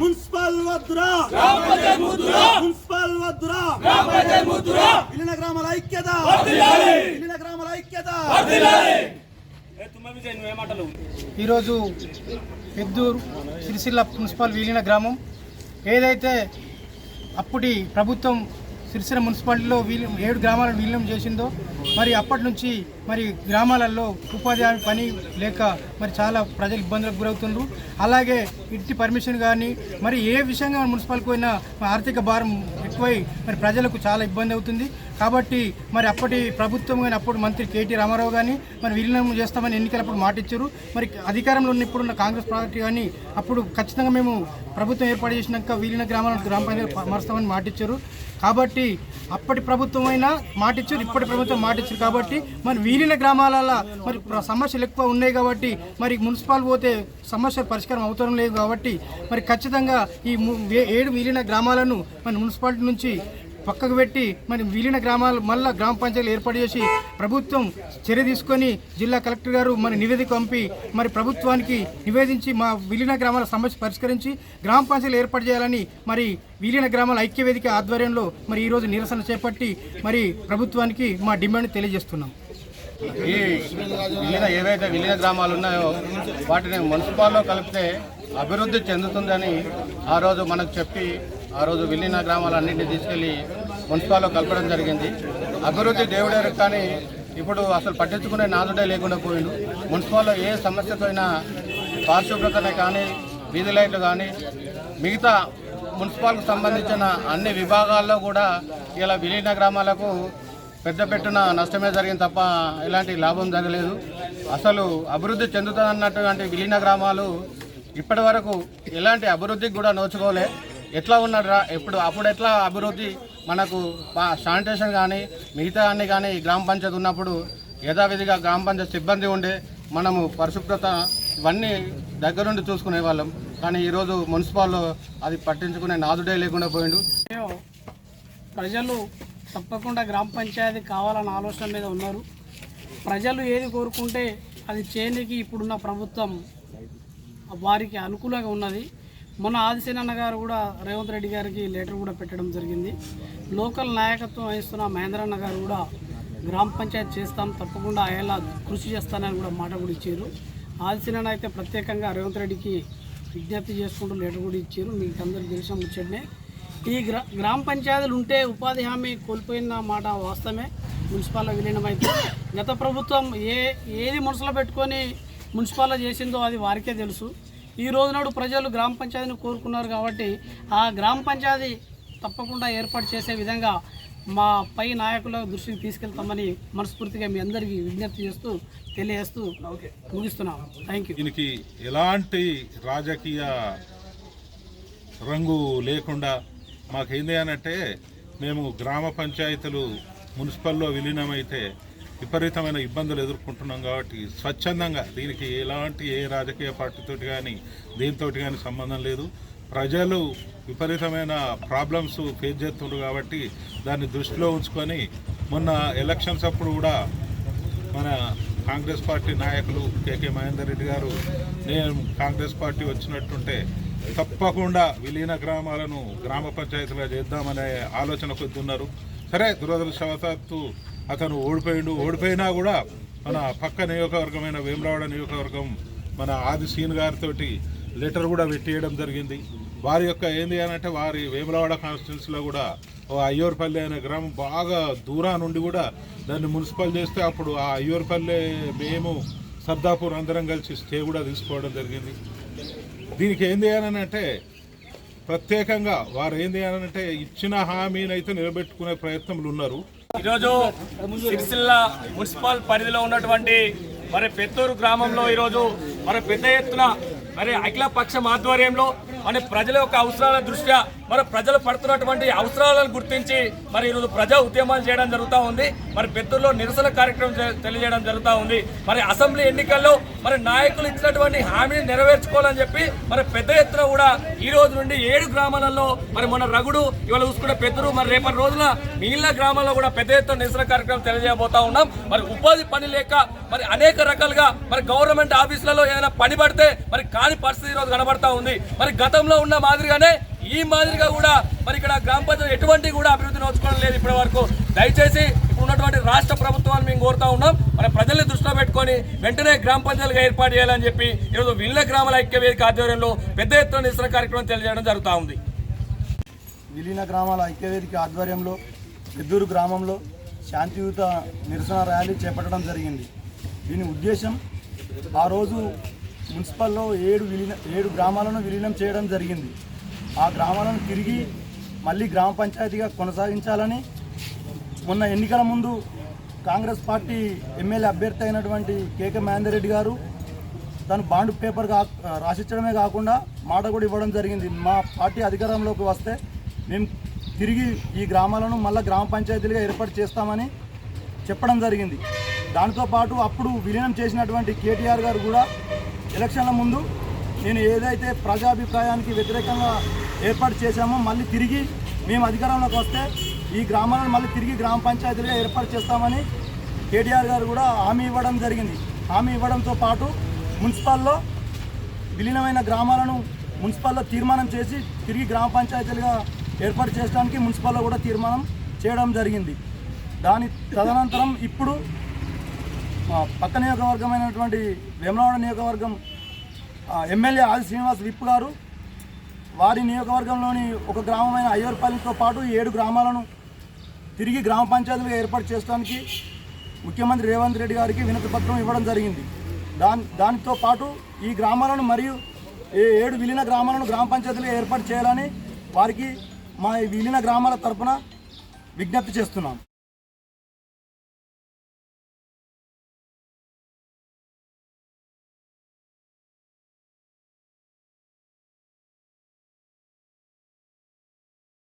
Municipal వద్దురా. Municipal వద్దురా. విలీన గ్రామాల ఐక్యత. విలీన గ్రామాల ఐక్యత. ఈరోజు పెద్దూరు సిరిసిల్ల మున్సిపల్ విలీన గ్రామం. ఏదైతే అప్పటి ప్రభుత్వం సిరిసిర మున్సిపాలిటీలో వీలి ఏడు గ్రామాలను విలీనం చేసిందో మరి అప్పటి నుంచి మరి గ్రామాలలో ఉపాధి హామీ పని లేక మరి చాలా ప్రజలు ఇబ్బందులకు గురవుతుండ్రు. అలాగే ఇంటి పర్మిషన్ కానీ మరి ఏ విషయంగా మున్సిపాలిటీ పోయినా ఆర్థిక భారం ఎక్కువై మరి ప్రజలకు చాలా ఇబ్బంది అవుతుంది. కాబట్టి మరి అప్పటి ప్రభుత్వం కానీ అప్పుడు మంత్రి కేటీ రామారావు కానీ మరి విలీనం చేస్తామని ఎన్నికలప్పుడు మాట ఇచ్చారు మరి అధికారంలో ఉన్న ఇప్పుడున్న కాంగ్రెస్ పార్టీ కానీ అప్పుడు ఖచ్చితంగా మేము ప్రభుత్వం ఏర్పాటు చేసినాక విలీన గ్రామాలను గ్రామ పంచాయతీ మారుస్తామని మాట ఇచ్చారు కాబట్టి అప్పటి ప్రభుత్వం అయినా మాట ఇచ్చారు ఇప్పటి ప్రభుత్వం మాట ఇచ్చారు కాబట్టి మరి వీలిన గ్రామాలలో మరి సమస్యలు ఎక్కువ ఉన్నాయి కాబట్టి మరి మున్సిపాల్ పోతే సమస్య పరిష్కారం అవుతాం లేదు కాబట్టి మరి ఖచ్చితంగా ఈ ఏ- ఏడు వీలిన గ్రామాలను మరి మున్సిపాలిటీ నుంచి పక్కకు పెట్టి మరి విలీన గ్రామాలు మళ్ళా గ్రామ పంచాయతీలు ఏర్పాటు చేసి ప్రభుత్వం చర్య తీసుకొని జిల్లా కలెక్టర్ గారు మరి నివేదిక పంపి మరి ప్రభుత్వానికి నివేదించి మా విలీన గ్రామాల సమస్య పరిష్కరించి గ్రామ పంచాయతీలు ఏర్పాటు చేయాలని మరి విలీన గ్రామాల ఐక్యవేదిక ఆధ్వర్యంలో మరి ఈరోజు నిరసన చేపట్టి మరి ప్రభుత్వానికి మా డిమాండ్ తెలియజేస్తున్నాం. ఈ విలీన ఏవైతే విలీన గ్రామాలు ఉన్నాయో వాటిని మున్సిపాల్లో కలిపితే అభివృద్ధి చెందుతుందని ఆ రోజు మనకు చెప్పి ఆ రోజు విలీన గ్రామాలన్నింటినీ తీసుకెళ్ళి మున్సిపాల్లో కలపడం జరిగింది. అభివృద్ధి దేవుడే కానీ ఇప్పుడు అసలు పట్టించుకునే నాదుడే లేకుండా పోయిండు. మున్సిపాల్లో ఏ సమస్యతో అయినా పారిశుభ్రతనే కానీ వీధి లైట్లు కానీ మిగతా మున్సిపాల్కు సంబంధించిన అన్ని విభాగాల్లో కూడా ఇలా విలీన గ్రామాలకు పెద్ద పెట్టిన నష్టమే జరిగింది తప్ప ఎలాంటి లాభం జరగలేదు. అసలు అభివృద్ధి చెందుతున్నటువంటి విలీన గ్రామాలు ఇప్పటి వరకు ఎలాంటి అభివృద్ధికి కూడా నోచుకోలే. ఎట్లా ఉన్నాడు రా? ఇప్పుడు అప్పుడు ఎట్లా అభివృద్ధి? మనకు శానిటేషన్ కానీ మిగతా అన్ని కానీ గ్రామ పంచాయతీ ఉన్నప్పుడు యథావిధిగా గ్రామ పంచాయతీ సిబ్బంది ఉండే మనము పరిశుభ్రత ఇవన్నీ దగ్గరుండి చూసుకునే వాళ్ళం. కానీ ఈరోజు మున్సిపాల్లో అది పట్టించుకునే నాదుడే లేకుండా పోయిండు. ప్రజలు తప్పకుండా గ్రామ పంచాయతీ కావాలన్న ఆలోచన మీద ఉన్నారు. ప్రజలు ఏది కోరుకుంటే అది చేయడానికి ఇప్పుడున్న ప్రభుత్వం వారికి అనుకూలంగా ఉన్నది. మొన్న ఆదిశేనన్న గారు కూడా రేవంత్ రెడ్డి గారికి లెటర్ కూడా పెట్టడం జరిగింది. లోకల్ నాయకత్వం వహిస్తున్న మహేంద్రన్న గారు కూడా గ్రామ పంచాయతీ చేస్తాం తప్పకుండా అయ్యేలా కృషి చేస్తానని కూడా మాట కూడా ఇచ్చారు. ఆదిశేనన్న అయితే ప్రత్యేకంగా రేవంత్ రెడ్డికి విజ్ఞప్తి చేసుకుంటూ లెటర్ కూడా ఇచ్చారు. మీకు అందరికీ తెలిసిన ముచ్చటనే. ఈ గ్రా గ్రామ పంచాయతీలు ఉంటే ఉపాధి హామీ కోల్పోయిన మాట వాస్తవమే. మున్సిపాల్లో విలీనమైతే గత ప్రభుత్వం ఏ ఏది మనసులో పెట్టుకొని మున్సిపాల్లో చేసిందో అది వారికే తెలుసు. ఈ రోజు నాడు ప్రజలు గ్రామ పంచాయతీని కోరుకున్నారు కాబట్టి ఆ గ్రామ పంచాయతీ తప్పకుండా ఏర్పాటు చేసే విధంగా మా పై నాయకుల దృష్టికి తీసుకెళ్తామని మనస్ఫూర్తిగా మీ అందరికీ విజ్ఞప్తి చేస్తూ తెలియజేస్తూ ముగిస్తున్నాం థ్యాంక్ యూ దీనికి ఎలాంటి రాజకీయ రంగు లేకుండా మాకేంది అని అంటే మేము గ్రామ పంచాయతీలు మున్సిపల్లో విలీనమైతే విపరీతమైన ఇబ్బందులు ఎదుర్కొంటున్నాం కాబట్టి స్వచ్ఛందంగా దీనికి ఎలాంటి ఏ రాజకీయ పార్టీతోటి కానీ దీంతో కానీ సంబంధం లేదు. ప్రజలు విపరీతమైన ప్రాబ్లమ్స్ ఫేస్ చేస్తున్నారు కాబట్టి దాన్ని దృష్టిలో ఉంచుకొని మొన్న ఎలక్షన్స్ అప్పుడు కూడా మన కాంగ్రెస్ పార్టీ నాయకులు కేకే మహేందర్ రెడ్డి గారు నేను కాంగ్రెస్ పార్టీ వచ్చినట్టుంటే తప్పకుండా విలీన గ్రామాలను గ్రామ పంచాయతీలుగా చేద్దామనే ఆలోచన కొద్దున్నారు సరే దురదృష్టవశాత్తు అతను ఓడిపోయిండు. ఓడిపోయినా కూడా మన పక్క నియోజకవర్గమైన వేమరావాడ నియోజకవర్గం మన ఆది సీన్ గారితో లెటర్ కూడా పెట్టేయడం జరిగింది. వారి యొక్క ఏంది అని అంటే వారి వేములవాడ కాన్స్టిట్యున్సీలో కూడా ఓ అయ్యూరుపల్లి అనే గ్రామం బాగా దూరా నుండి కూడా దాన్ని మున్సిపల్ చేస్తే అప్పుడు ఆ అయ్యూరుపల్లి మేము సర్దాపూర్ అందరం కలిసి స్టే కూడా తీసుకోవడం జరిగింది. దీనికి ఏంది అని అంటే ప్రత్యేకంగా వారు ఏంది అని అంటే ఇచ్చిన హామీనైతే నిలబెట్టుకునే ప్రయత్నంలో ఉన్నారు. ఈరోజు సిరిసిల్ల మున్సిపల్ పరిధిలో ఉన్నటువంటి మరి పెత్తూరు గ్రామంలో ఈరోజు మరి పెద్ద ఎత్తున మరి అఖిల పక్షం ఆధ్వర్యంలో మరి ప్రజల యొక్క అవసరాల దృష్ట్యా మరి ప్రజలు పడుతున్నటువంటి అవసరాలను గుర్తించి మరి ఈరోజు ప్రజా ఉద్యమాలు చేయడం జరుగుతూ ఉంది. మరి పెద్దల్లో నిరసన కార్యక్రమం తెలియజేయడం జరుగుతూ ఉంది. మరి అసెంబ్లీ ఎన్నికల్లో మరి నాయకులు ఇచ్చినటువంటి హామీని నెరవేర్చుకోవాలని చెప్పి మరి పెద్ద ఎత్తున కూడా ఈ రోజు నుండి ఏడు గ్రామాలలో మరి మన రగుడు ఇవాళ చూసుకునే పెద్దరు మరి రేపటి రోజున మిగిలిన గ్రామాల్లో కూడా పెద్ద ఎత్తున నిరసన కార్యక్రమం తెలియజేయబోతా ఉన్నాం. మరి ఉపాధి పని లేక మరి అనేక రకాలుగా మరి గవర్నమెంట్ ఆఫీసులలో ఏదైనా పని పడితే మరి కాని పరిస్థితి ఈరోజు రోజు కనబడతా ఉంది. మరి గతంలో ఉన్న మాదిరిగానే ఈ మాదిరిగా కూడా మరి ఇక్కడ గ్రామ పంచాయతీ ఎటువంటి కూడా అభివృద్ధి నోచుకోవడం లేదు ఇప్పటి వరకు. దయచేసి ఇప్పుడు ఉన్నటువంటి రాష్ట్ర ప్రభుత్వాన్ని మేము కోరుతా ఉన్నాం. మన ప్రజల్ని దృష్టిలో పెట్టుకొని వెంటనే గ్రామ పంచాయతీలుగా ఏర్పాటు చేయాలని చెప్పి ఈరోజు విల్ల గ్రామాల ఐక్య వేదిక ఆధ్వర్యంలో పెద్ద ఎత్తున నిరసన కార్యక్రమం తెలియజేయడం జరుగుతూ ఉంది. విలీన గ్రామాల ఐక్యవేదిక ఆధ్వర్యంలో పెద్దూరు గ్రామంలో శాంతియుత నిరసన ర్యాలీ చేపట్టడం జరిగింది. దీని ఉద్దేశం ఆ రోజు మున్సిపల్లో ఏడు విలీన ఏడు గ్రామాలను విలీనం చేయడం జరిగింది. ఆ గ్రామాలను తిరిగి మళ్ళీ గ్రామ పంచాయతీగా కొనసాగించాలని మొన్న ఎన్నికల ముందు కాంగ్రెస్ పార్టీ ఎమ్మెల్యే అభ్యర్థి అయినటువంటి కేకే మహేందర్రెడ్డి గారు తను బాండ్ పేపర్ రాసిచ్చడమే కాకుండా మాట కూడా ఇవ్వడం జరిగింది. మా పార్టీ అధికారంలోకి వస్తే మేము తిరిగి ఈ గ్రామాలను మళ్ళీ గ్రామ పంచాయతీలుగా ఏర్పాటు చేస్తామని చెప్పడం జరిగింది. దాంతోపాటు అప్పుడు విలీనం చేసినటువంటి కేటీఆర్ గారు కూడా ఎలక్షన్ల ముందు నేను ఏదైతే ప్రజాభిప్రాయానికి వ్యతిరేకంగా ఏర్పాటు చేశాము. మళ్ళీ తిరిగి మేము అధికారంలోకి వస్తే ఈ గ్రామాలను మళ్ళీ తిరిగి గ్రామ పంచాయతీలుగా ఏర్పాటు చేస్తామని కేటీఆర్ గారు కూడా హామీ ఇవ్వడం జరిగింది. హామీ ఇవ్వడంతో పాటు మున్సిపల్లో విలీనమైన గ్రామాలను మున్సిపల్లో తీర్మానం చేసి తిరిగి గ్రామ పంచాయతీలుగా ఏర్పాటు చేయడానికి మున్సిపాల్లో కూడా తీర్మానం చేయడం జరిగింది. దాని తదనంతరం ఇప్పుడు పక్క నియోజకవర్గమైనటువంటి వేమలవాడ నియోజకవర్గం ఎమ్మెల్యే ఆది శ్రీనివాస్ విప్ గారు వారి నియోజకవర్గంలోని ఒక గ్రామమైన అయ్యూరుపల్లితో పాటు ఈ ఏడు గ్రామాలను తిరిగి గ్రామ పంచాయతీలుగా ఏర్పాటు చేయడానికి ముఖ్యమంత్రి రేవంత్ రెడ్డి గారికి వినతి పత్రం ఇవ్వడం జరిగింది. దాని దానితో పాటు ఈ గ్రామాలను మరియు ఏ ఏడు విలీన గ్రామాలను గ్రామ పంచాయతీలు ఏర్పాటు చేయాలని వారికి మా విలీన గ్రామాల తరఫున విజ్ఞప్తి చేస్తున్నాం.